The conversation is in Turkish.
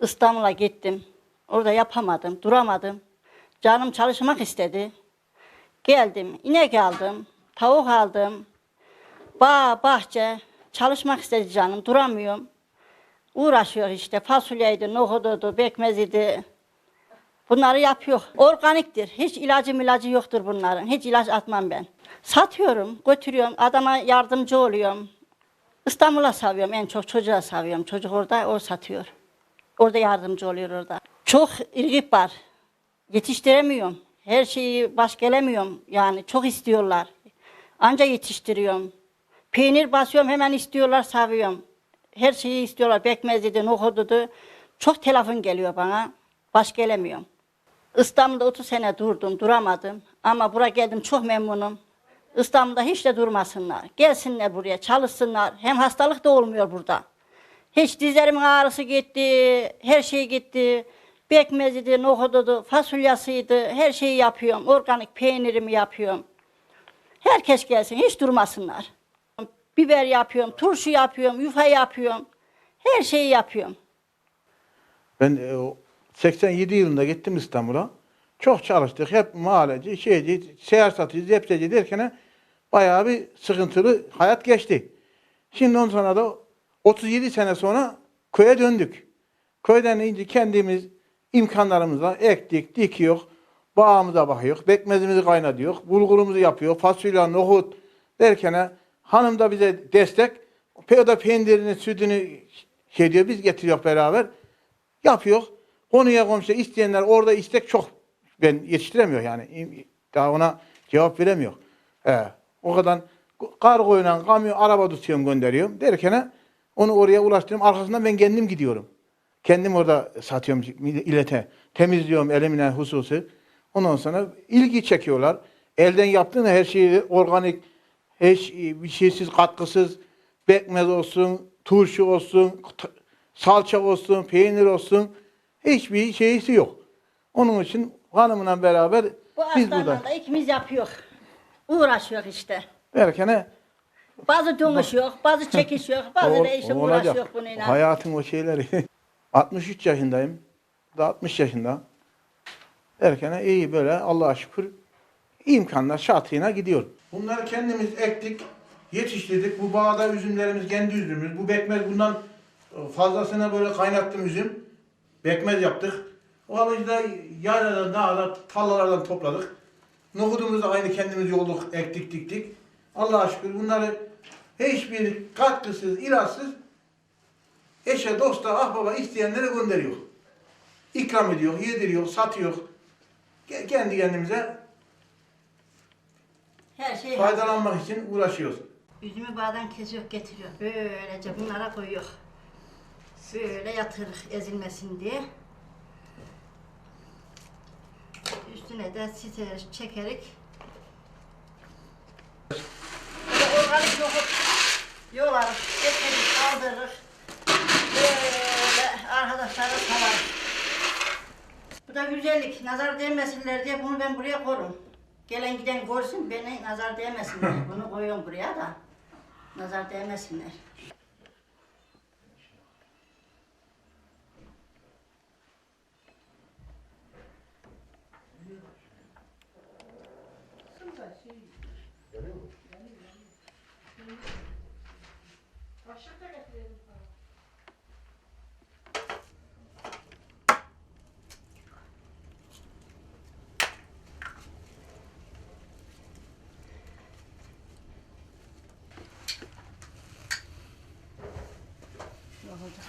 İstanbul'a gittim. Orada yapamadım, duramadım. Canım çalışmak istedi. Geldim, inek aldım, tavuk aldım. Bağ, bahçe, çalışmak istedi canım, duramıyorum. Uğraşıyor işte, fasulyeydi, nohududu, bekmeziydi. Bunları yapıyor. Organiktir. Hiç ilacı milacı yoktur bunların. Hiç ilaç atmam ben. Satıyorum, götürüyorum, adama yardımcı oluyorum. İstanbul'a savuyorum en çok çocuğa savuyorum. Çocuk orada, o satıyor. Orada yardımcı oluyor orada. Çok ilgi var. Yetiştiremiyorum. Her şeyi baş gelemiyorum. Yani çok istiyorlar. Anca yetiştiriyorum. Peynir basıyorum hemen istiyorlar savuyorum. Her şeyi istiyorlar. Bekmezdi, nohududu. Çok telefon geliyor bana. Baş gelemiyorum. İstanbul'da 30 sene durdum, duramadım. Ama buraya geldim çok memnunum. İstanbul'da hiç de durmasınlar. Gelsinler buraya, çalışsınlar. Hem hastalık da olmuyor burada. Hiç dizlerimin ağrısı gitti, her şey gitti. Bekmeziydi, nohududu, fasulyasıydı, her şeyi yapıyorum. Organik peynirimi yapıyorum. Herkes gelsin, hiç durmasınlar. Biber yapıyorum, turşu yapıyorum, yufa yapıyorum. Her şeyi yapıyorum. Ben e, o 87 yılında gittim İstanbul'a. Çok çalıştık. Hep mahalleci, şeyci, seyahat satıcı, zepseci derken bayağı bir sıkıntılı hayat geçti. Şimdi ondan sonra da 37 sene sonra köye döndük. Köyden ince kendimiz imkanlarımızla ektik, dikiyor, bağımıza bakıyor, bekmezimizi kaynatıyor, bulgurumuzu yapıyor, fasulye, nohut derken hanım da bize destek. O da peynirini, sütünü şey diyor, biz getiriyor beraber. Yapıyor. Konuya komşu isteyenler orada istek çok. Ben yetiştiremiyor yani. Daha ona cevap veremiyor. He. O kadar kargoyla kamyon araba tutuyorum gönderiyorum derken onu oraya ulaştırıyorum. Arkasından ben kendim gidiyorum. Kendim orada satıyorum ilete. Temizliyorum elimle hususi. Ondan sonra ilgi çekiyorlar. Elden yaptığın her şeyi organik, hiç bir şeysiz, katkısız, bekmez olsun, turşu olsun, salça olsun, peynir olsun hiçbir şeysi yok. Onun için hanımla beraber Bu biz burada. da ikimiz yapıyor. Uğraşıyor işte. Derken Bazı dönüşüyor, bazı çekişiyor, bazı da işte uğraşıyor bununla. Hayatın o şeyleri. 63 yaşındayım. Da 60 yaşında. Derken iyi böyle Allah'a şükür imkanlar şartıyla gidiyor. Bunları kendimiz ektik, yetiştirdik. Bu bağda üzümlerimiz kendi üzümümüz. Bu bekmez bundan fazlasına böyle kaynattım üzüm. Bekmez yaptık. O alıcıda yayladan, dağda, tarlalardan topladık. Nohudumuzu da aynı kendimiz yolduk, ektik, diktik. Allah'a şükür bunları hiçbir katkısız, ilaçsız eşe, dosta, ahbaba isteyenlere gönderiyor. İkram ediyor, yediriyor, satıyor. Ke- Kendi kendimize Her şey faydalanmak için uğraşıyoruz. Üzümü bağdan kesiyor, getiriyor. Böylece bunlara koyuyor. Böyle yatırık ezilmesin diye. Üstüne de siter çekerek. Yoğurt yoğurarız, getiririz, kaldırırız. Böyle arkadaşlara salarız. Bu da güzellik. Nazar değmesinler diye bunu ben buraya korum. Gelen giden görsün beni nazar değmesinler. bunu koyuyorum buraya da. Nazar değmesinler. Kaşık da 살짝